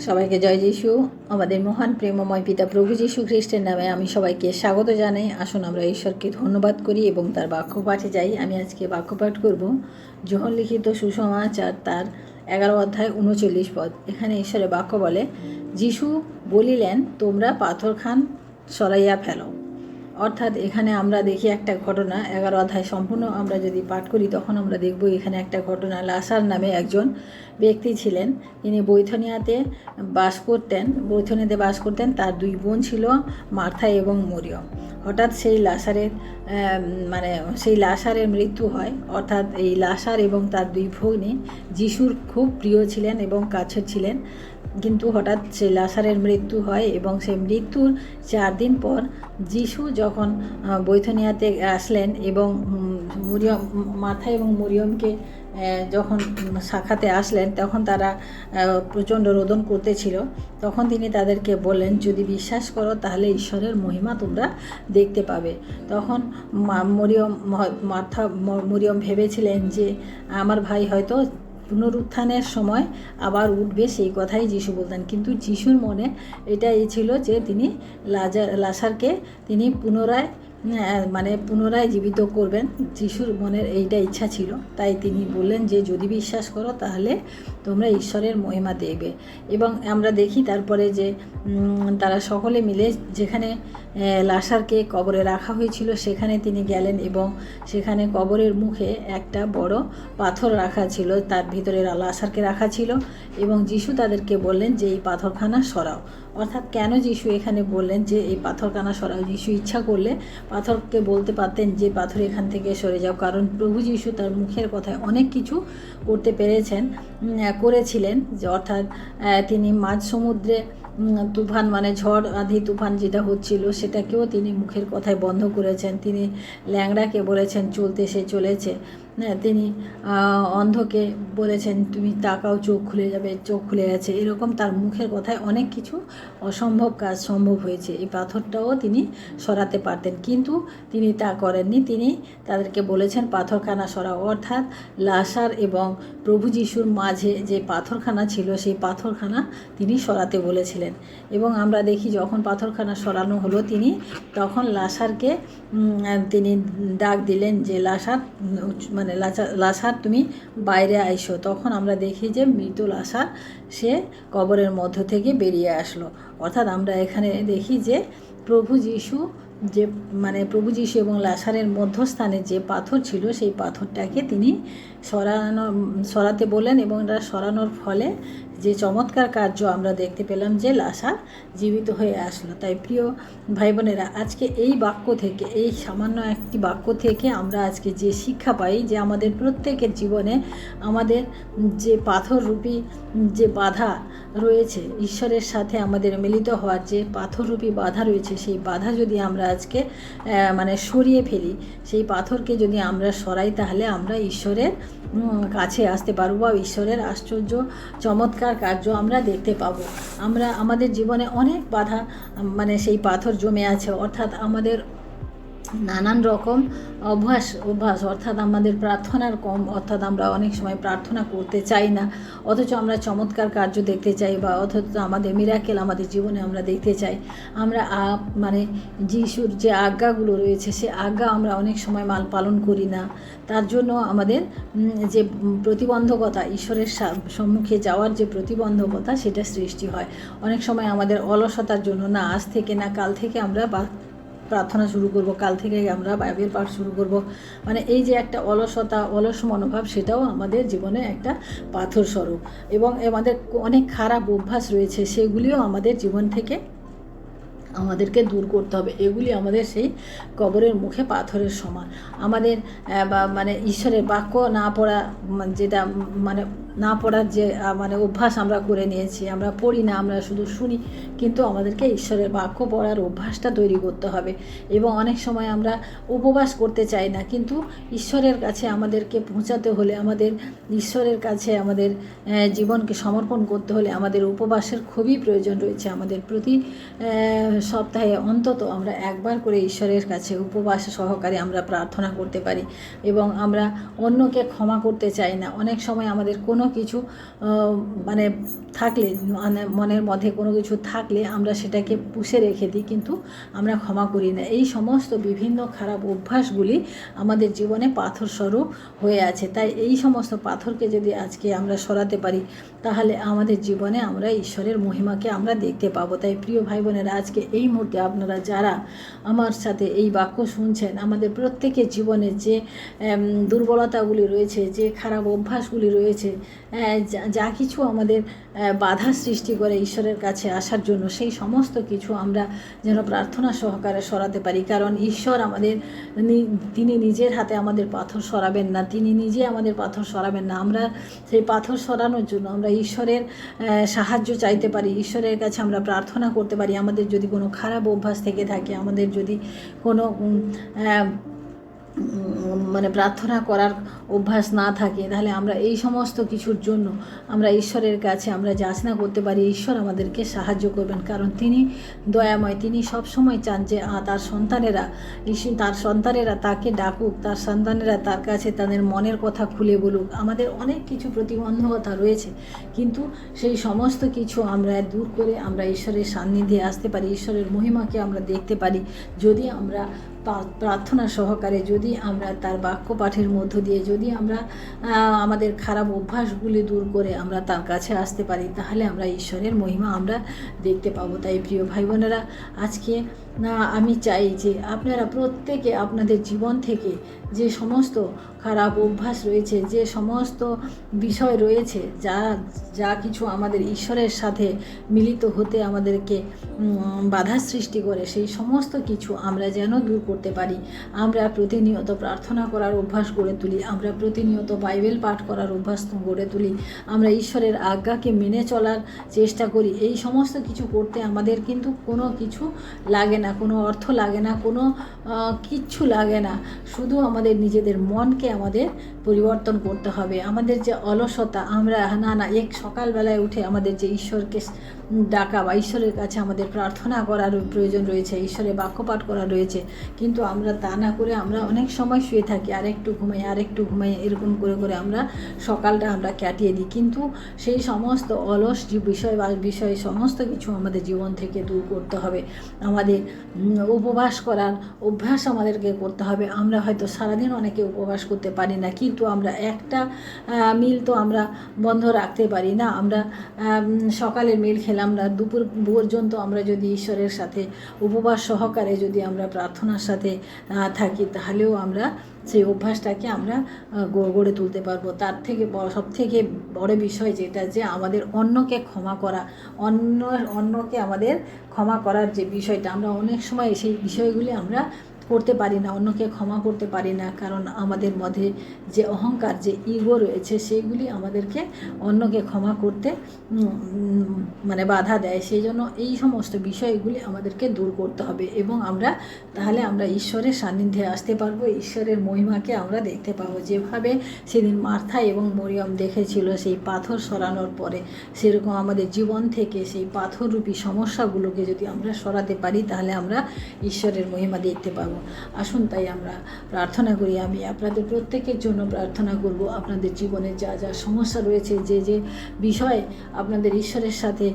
সবাইকে জয় যিশু। আমাদের মহান প্রেমময় পিতা প্রভু যিশু খ্রিস্টের নামে আমি সবাইকে স্বাগত জানাই। আসুন আমরা ঈশ্বরকে ধন্যবাদ করি এবং তার বাক্য পাঠে যাই। আমি আজকে বাক্য পাঠ করব যোহন লিখিত সুসমাচার তার এগারো অধ্যায় উনচল্লিশ পদ। এখানে ঈশ্বরের বাক্য বলে, যিশু বলিলেন, তোমরা পাথর খান সরাইয়া ফেলো। অর্থাৎ এখানে আমরা দেখি একটা ঘটনা, এগারো অধ্যায় সম্পূর্ণ আমরা যদি পাঠ করি তখন আমরা দেখব এখানে একটা ঘটনা। লাসার নামে একজন ব্যক্তি ছিলেন তিনি বৈথনিয়াতে বাস করতেন, বৈথনিয়াতে বাস করতেন, তার দুই বোন ছিল মার্থা এবং মরিয়ম। হঠাৎ সেই লাসারের মানে সেই লাসারের মৃত্যু হয়। অর্থাৎ এই লাসার এবং তার দুই ভগ্নী যিশুর খুব প্রিয় ছিলেন এবং কাছের ছিলেন। কিন্তু হঠাৎ সে লাসারের মৃত্যু হয় এবং সে মৃত্যুর চার দিন পর যিশু যখন বৈথনিয়াতে আসলেন এবং মরিয়ম মাথা এবং মরিয়মকে যখন শাখাতে আসলেন তখন তারা প্রচণ্ড রোদন করতেছিল। তখন তিনি তাদেরকে বললেন, যদি বিশ্বাস করো তাহলে ঈশ্বরের মহিমা তোমরা দেখতে পাবে। তখন মরিয়ম মাথা মরিয়ম ভেবেছিলেন যে, আমার ভাই হয়তো পুনরুত্থানের সময় আবার উঠবে সেই কথাই যিশু বলতেন। কিন্তু যিশুর মনে এটা এই ছিল যে তিনি লাজা, লাসারকে তিনি পুনরায় মানে পুনরায় জীবিত করবেন। যিশুর মনের এইটা ইচ্ছা ছিল। তাই তিনি বললেন যে, যদি বিশ্বাস করো, তাহলে তোমরা ঈশ্বরের মহিমা দেখবে। এবং আমরা দেখি তারপরে যে তারা সকলে মিলে যেখানে আহ, লাসারকে কবরে রাখা হয়েছিল। সেখানে তিনি গেলেন এবং সেখানে কবরের মুখে একটা বড় পাথর রাখা ছিল। তার ভিতরে লাসারকে রাখা ছিল এবং যিশু তাদেরকে বললেন যে এই পাথরখানা সরাও। অর্থাৎ কেন যিশু এখানে বললেন যে এই পাথরখানা সরাও? যিশু ইচ্ছা করলে পাথরকে বলতে পারতেন যে পাথর এখান থেকে সরে যাও। কারণ প্রভু যিশু তার মুখের কথায় অনেক কিছু করতে পেরেছেন করেছিলেন। যে অর্থাৎ তিনি মাঝ সমুদ্রে তুফান মানে ঝড় আধি তুফান যেটা হচ্ছিল, সেটাকেও তিনি মুখের কথায় বন্ধ করেছেন। তিনি ল্যাংড়াকে বলেছেন, চলতে সে চলেছে। তিনি অন্ধকে বলেছেন তুমি তাকাও চোখ খুলে যাবে চোখ খুলে গেছে। এরকম তার মুখের কথায় অনেক কিছু অসম্ভব কাজ সম্ভব হয়েছে। এই পাথরটাও তিনি সরাতে পারতেন। কিন্তু তিনি তা করেননি। তিনি তাদেরকে বলেছেন পাথরখানা সরাও। অর্থাৎ লাসার এবং প্রভু যিশুর মাঝে যে পাথরখানা ছিল সেই পাথরখানা তিনি সরাতে বলেছিলেন। এবং আমরা দেখি যখন পাথরখানা সরানো হলো তিনি তখন লাসারকে তিনি ডাক দিলেন যে লাসার উম, মানে লাচা- লাশার তুমি বাইরে আইসো। তখন আমরা দেখি যে মৃত লাশা সে কবরের মধ্য থেকে বেরিয়ে আসলো। অর্থাৎ আমরা এখানে দেখি যে প্রভু যিশু যে মানে প্রভু যিশু এবং লাশারের মধ্যস্থানে যে পাথর ছিল, সেই পাথরটাকে তিনি সরানো সরাতে বলেন এবং এটা সরানোর ফলে যে চমৎকার কার্য আমরা দেখতে পেলাম যে লাসা জীবিত হয়ে আসলো। তাই প্রিয় ভাই বোনেরা আজকে এই বাক্য থেকে, এই সামান্য একটি বাক্য থেকে আমরা আজকে যে শিক্ষা পাই যে আমাদের প্রত্যেকের জীবনে আমাদের যে পাথররূপী যে বাধা রয়েছে, ঈশ্বরের সাথে আমাদের মিলিত হওয়ার যে পাথররূপী বাধা রয়েছে, সেই বাধা যদি আমরা আজকে মানে সরিয়ে ফেলি, সেই পাথরকে যদি আমরা সরাই, তাহলে আমরা ঈশ্বরের কাছে আসতে পারব বা ঈশ্বরের আশ্চর্য চমৎকার কার্য আমরা দেখতে পাবো। আমরা আমাদের জীবনে অনেক বাধা মানে সেই পাথর জমে আছে। অর্থাৎ আমাদের নানান রকম অভ্যাস অভ্যাস। অর্থাৎ আমাদের প্রার্থনার কম, অর্থাৎ আমরা অনেক সময় প্রার্থনা করতে চাই না। অথচ আমরা চমৎকার কার্য দেখতে চাই বা অথচ আমাদের মিরাকেল আমাদের জীবনে আমরা দেখতে চাই। আমরা মানে যিশুর যে আজ্ঞাগুলো রয়েছে, সে আজ্ঞা আমরা অনেক সময় মাল পালন করি না। তার জন্য আমাদের যে প্রতিবন্ধকতা, ঈশ্বরের সম্মুখে যাওয়ার যে প্রতিবন্ধকতা, সেটা সৃষ্টি হয়। অনেক সময় আমাদের অলসতার জন্য না, আজ থেকে না কাল থেকে আমরা বা প্রার্থনা শুরু করব, কাল থেকে আমরা বাইবেল পাঠ শুরু করব। মানে এই যে একটা অলসতা, অলস মনোভাব, সেটাও আমাদের জীবনে একটা পাথর স্বরূপ। এবং আমাদের অনেক খারাপ অভ্যাস রয়েছে, সেগুলিও আমাদের জীবন থেকে আমাদেরকে দূর করতে হবে। এগুলি আমাদের সেই কবরের মুখে পাথরের সমান। আমাদের মানে ঈশ্বরের বাক্য না পড়া, যেটা মানে না পড়ার যে মানে অভ্যাস আমরা করে নিয়েছি, আমরা পড়ি না, আমরা শুধু শুনি, কিন্তু আমাদেরকে ঈশ্বরের বাক্য পড়ার অভ্যাসটা তৈরি করতে হবে। এবং অনেক সময় আমরা উপবাস করতে চাই না, কিন্তু ঈশ্বরের কাছে আমাদেরকে পৌঁছাতে হলে, আমাদের ঈশ্বরের কাছে আমাদের জীবনকে সমর্পণ করতে হলে আমাদের উপবাসের খুবই প্রয়োজন রয়েছে। আমাদের প্রতি সপ্তাহে অন্তত আমরা একবার করে ঈশ্বরের কাছে উপবাস সহকারে আমরা প্রার্থনা করতে পারি। এবং আমরা অন্যকে ক্ষমা করতে চাই না। অনেক সময় আমাদের কোনো কিছু মানে থাকলে মানে মনের মধ্যে কোনো কিছু থাকলে আমরা সেটাকে পুষে রেখে দিই, কিন্তু আমরা ক্ষমা করি না। এই সমস্ত বিভিন্ন খারাপ অভ্যাসগুলি আমাদের জীবনে পাথর হয়ে আছে। তাই এই সমস্ত পাথরকে যদি আজকে আমরা সরাতে পারি, তাহলে আমাদের জীবনে আমরা ঈশ্বরের মহিমাকে আমরা দেখতে পাবো। তাই প্রিয় ভাই বোনেরা আজকে এই মুহূর্তে আপনারা যারা আমার সাথে এই বাক্য শুনছেন, আমাদের প্রত্যেকের জীবনে যে দুর্বলতাগুলি রয়েছে, যে খারাপ অভ্যাসগুলি রয়েছে যা- কিছু আমাদের বাধা সৃষ্টি করে ঈশ্বরের কাছে আসার জন্য, সেই সমস্ত কিছু আমরা যেন প্রার্থনা সহকারে সরাতে পারি। কারণ ঈশ্বর আমাদের তিনি নিজের হাতে আমাদের পাথর সরাবেন না, তিনি নিজে আমাদের পাথর সরাবেন না। আমরা সেই পাথর সরানোর জন্য আমরা ঈশ্বরের সাহায্য চাইতে পারি, ঈশ্বরের কাছে আমরা প্রার্থনা করতে পারি। আমাদের যদি কোনো খারাপ অভ্যাস থেকে থাকে, আমাদের যদি কোনো মানে প্রার্থনা করার অভ্যাস না থাকে, তাহলে আমরা এই সমস্ত কিছুর জন্য আমরা ঈশ্বরের কাছে আমরা যাচনা করতে পারি, ঈশ্বর আমাদেরকে সাহায্য করবেন। কারণ তিনি দয়াময়, তিনি সব সময় চান যে তার সন্তানেরা তার সন্তানেরা তাকে ডাকুক, তার সন্তানেরা তার কাছে তাদের মনের কথা খুলে বলুক। আমাদের অনেক কিছু প্রতিবন্ধকতা রয়েছে, কিন্তু সেই সমস্ত কিছু আমরা দূর করে আমরা ঈশ্বরের সান্নিধ্যে আসতে পারি, ঈশ্বরের মহিমাকে আমরা দেখতে পারি। যদি আমরা প্রার্থনা সহকারে যদি আমরা তার বাক্য পাঠের মধ্য দিয়ে যদি আমরা আমাদের খারাপ অভ্যাসগুলি দূর করে আমরা তার কাছে আসতে পারি, তাহলে আমরা ঈশ্বরের মহিমা আমরা দেখতে পাবো। তাই প্রিয় ভাই বোনেরা আজকে না, আমি চাই যে আপনারা প্রত্যেকে আপনাদের জীবন থেকে যে সমস্ত খারাপ অভ্যাস রয়েছে, যে সমস্ত বিষয় রয়েছে, যা যা কিছু আমাদের ঈশ্বরের সাথে মিলিত হতে আমাদেরকে বাধা সৃষ্টি করে, সেই সমস্ত কিছু আমরা যেন দূর করতে পারি। আমরা প্রতিনিয়ত প্রার্থনা করার অভ্যাস গড়ে তুলি, আমরা প্রতিনিয়ত বাইবেল পাঠ করার অভ্যাস গড়ে তুলি, আমরা ঈশ্বরের আজ্ঞাকে মেনে চলার চেষ্টা করি। এই সমস্ত কিছু করতে আমাদের কিন্তু কোনো কিছু লাগে না। কোনো অর্থ লাগে না, কোনো কিচ্ছু লাগে না। শুধু আমাদের নিজেদের মনকে আমাদের পরিবর্তন করতে হবে। আমাদের যে অলসতা, আমরা না না, এক সকালবেলায় উঠে আমাদের যে ঈশ্বরকে ডাকা বা ঈশ্বরের কাছে আমাদের প্রার্থনা করার প্রয়োজন রয়েছে, ঈশ্বরের বাক্যপাঠ করা রয়েছে। কিন্তু আমরা তা না করে আমরা অনেক সময় শুয়ে থাকি, আরেকটু ঘুমাই আরেকটু ঘুমাই, এরকম করে করে আমরা সকালটা আমরা কাটিয়ে দিই। কিন্তু সেই সমস্ত অলস বিষয় বা বিষয় সমস্ত কিছু আমাদের জীবন থেকে দূর করতে হবে। আমাদের উপবাস করার অভ্যাস আমাদেরকে করতে হবে। আমরা হয়তো সারাদিন অনেকে উপবাস করতে পারি না, কিন্তু আমরা একটা মিল তো আমরা বন্ধ রাখতে পারি না। আমরা সকালের মিল খেলাম না দুপুর পর্যন্ত আমরা যদি ঈশ্বরের সাথে উপবাস সহকারে যদি আমরা প্রার্থনার সাথে থাকি, তাহলেও আমরা সেই অভ্যাসটাকে আমরা গড়ে তুলতে পারব। তার থেকে সব থেকে বড় বিষয় যেটা যে আমাদের অন্যকে ক্ষমা করা, অন্য, অন্যকে আমাদের ক্ষমা করার যে বিষয়টা, আমরা অনেক সময় সেই বিষয়গুলি আমরা করতে পারি না, অন্যকে ক্ষমা করতে পারি না, কারণ আমাদের মধ্যে যে অহংকার, যে ইগো রয়েছে সেইগুলি আমাদেরকে অন্যকে ক্ষমা করতে মানে বাধা দেয়। সেই জন্য এই সমস্ত বিষয়গুলি আমাদেরকে দূর করতে হবে এবং আমরা, তাহলে আমরা ঈশ্বরের সান্নিধ্যে আসতে পারব, ঈশ্বরের মহিমাকে আমরা দেখতে পাবো। যেভাবে সেদিন মার্থা এবং মরিয়ম দেখেছিল সেই পাথর সরানোর পরে, সেরকম আমাদের জীবন থেকে সেই পাথররূপী সমস্যাগুলোকে যদি আমরা সরাতে পারি, তাহলে আমরা ঈশ্বরের মহিমা দেখতে পাবো। আসুন তাই আমরা প্রার্থনা করি, আমি আপনাদের প্রত্যেকের জন্য প্রার্থনা করব। আপনাদের জীবনে যা যা সমস্যা রয়েছে, যে যে বিষয়ে আপনাদের ঈশ্বরের সাথে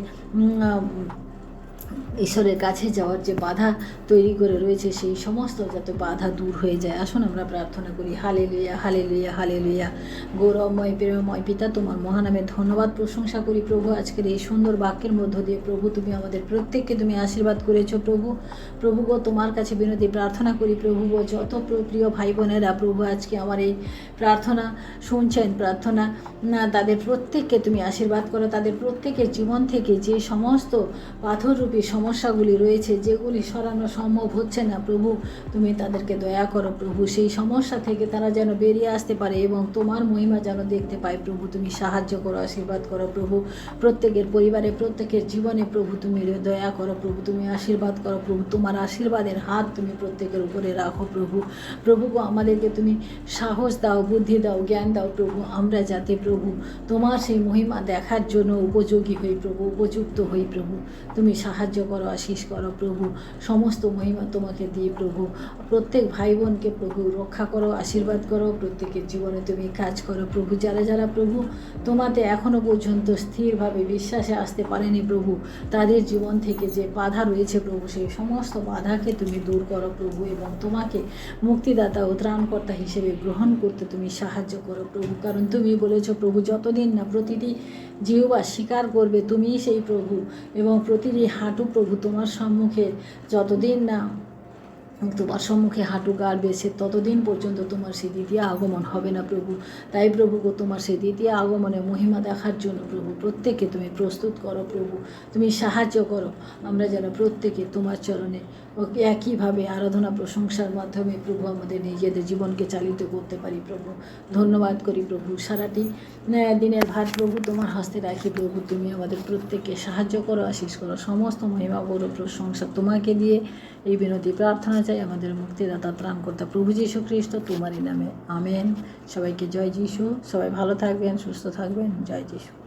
ঈশ্বরের কাছে যাওয়ার যে বাধা তৈরি করে রয়েছে, সেই সমস্ত যাতে বাধা দূর হয়ে যায়। আসুন আমরা প্রার্থনা করি হালে লইয়া হালে লইয়া হালে লইয়া গৌরবময়, প্রেমময় পিতা, তোমার মহানামে ধন্যবাদ প্রশংসা করি প্রভু। আজকের এই সুন্দর বাক্যের মধ্য দিয়ে প্রভু, তুমি আমাদের প্রত্যেককে তুমি আশীর্বাদ করেছ প্রভু। প্রভু গো, তোমার কাছে বিনতি প্রার্থনা করি প্রভু গো। যত প্র- প্রিয় ভাই বোনেরা প্রভু, আজকে আমার এই প্রার্থনা শুনছেন, প্রার্থনা, না, তাদের প্রত্যেককে তুমি আশীর্বাদ করো। তাদের প্রত্যেকের জীবন থেকে যে সমস্ত পাথররূপী সমস্যাগুলি রয়েছে, যেগুলি সরানো সম্ভব হচ্ছে না। প্রভু, তুমি তাদেরকে দয়া করো। প্রভু, সেই সমস্যা থেকে তারা যেন বেরিয়ে আসতে পারে এবং তোমার মহিমা যেন দেখতে পায়। প্রভু, তুমি সাহায্য করো, আশীর্বাদ করো। প্রভু, প্রত্যেকের পরিবারে, প্রত্যেকের জীবনে প্রভু, তুমি দয়া করো। প্রভু, তুমি আশীর্বাদ করো। প্রভু, তোমার আশীর্বাদের হাত তুমি প্রত্যেকের উপরে রাখো। প্রভু প্রভু আমাদেরকে তুমি সাহস দাও, বুদ্ধি দাও, জ্ঞান দাও। প্রভু, আমরা যাতে প্রভু তোমার সেই মহিমা দেখার জন্য উপযোগী হই, প্রভু, উপযুক্ত হই। প্রভু, তুমি সাহায্য করো আশিস করো, প্রভু। সমস্ত মহিমা তোমাকে দিয়ে প্রভু। প্রত্যেক ভাই বোনকে প্রভু রক্ষা করো, আশীর্বাদ করো। প্রত্যেকের জীবনে তুমি কাজ করো। প্রভু, যারা যারা প্রভু, তোমাতে এখনও পর্যন্ত স্থিরভাবে বিশ্বাসে আসতে পারেনি প্রভু। তাদের জীবন থেকে যে বাধা রয়েছে প্রভু, সেই সমস্ত বাধাকে তুমি দূর করো প্রভু এবং তোমাকে মুক্তিদাতা ও ত্রাণকর্তা হিসেবে গ্রহণ করতে তুমি সাহায্য করো প্রভু। কারণ তুমি বলেছ, প্রভু, যতদিন না প্রতিটি জিহবা স্বীকার করবে তুমিই সেই প্রভু এবং প্রতিটি হাঁটু প্রভু তোমার সম্মুখে যতদিন না তোমার সম্মুখে হাঁটু গাড়বে সে ততদিন পর্যন্ত তোমার সেই দ্বিতীয় আগমন হবে না প্রভু। তাই প্রভু গো, তোমার সেই দ্বিতীয় আগমনে মহিমা দেখার জন্য প্রভু, প্রত্যেককে তুমি প্রস্তুত করো প্রভু। তুমি সাহায্য করো, আমরা যেন প্রত্যেকে তোমার চরণে ওকে একইভাবে আরাধনা প্রশংসার মাধ্যমে প্রভু আমাদের নিজেদের জীবনকে চালিত করতে পারি, প্রভু। ধন্যবাদ করি প্রভু। সারাটি দিনের ভাত প্রভু তোমার হস্তে রাখি প্রভু। তুমি আমাদের প্রত্যেককে সাহায্য করো আশিস করো। সমস্ত মহিমা, গৌরব, প্রশংসা তোমাকে দিয়ে এই বিনতি প্রার্থনা চাই, আমাদের মুক্তিদাতা ত্রাণকর্তা প্রভু যীশু খ্রিস্ট, তোমারই নামে। আমেন। সবাইকে জয় যিশু। সবাই ভালো থাকবেন, সুস্থ থাকবেন। জয় যিশু।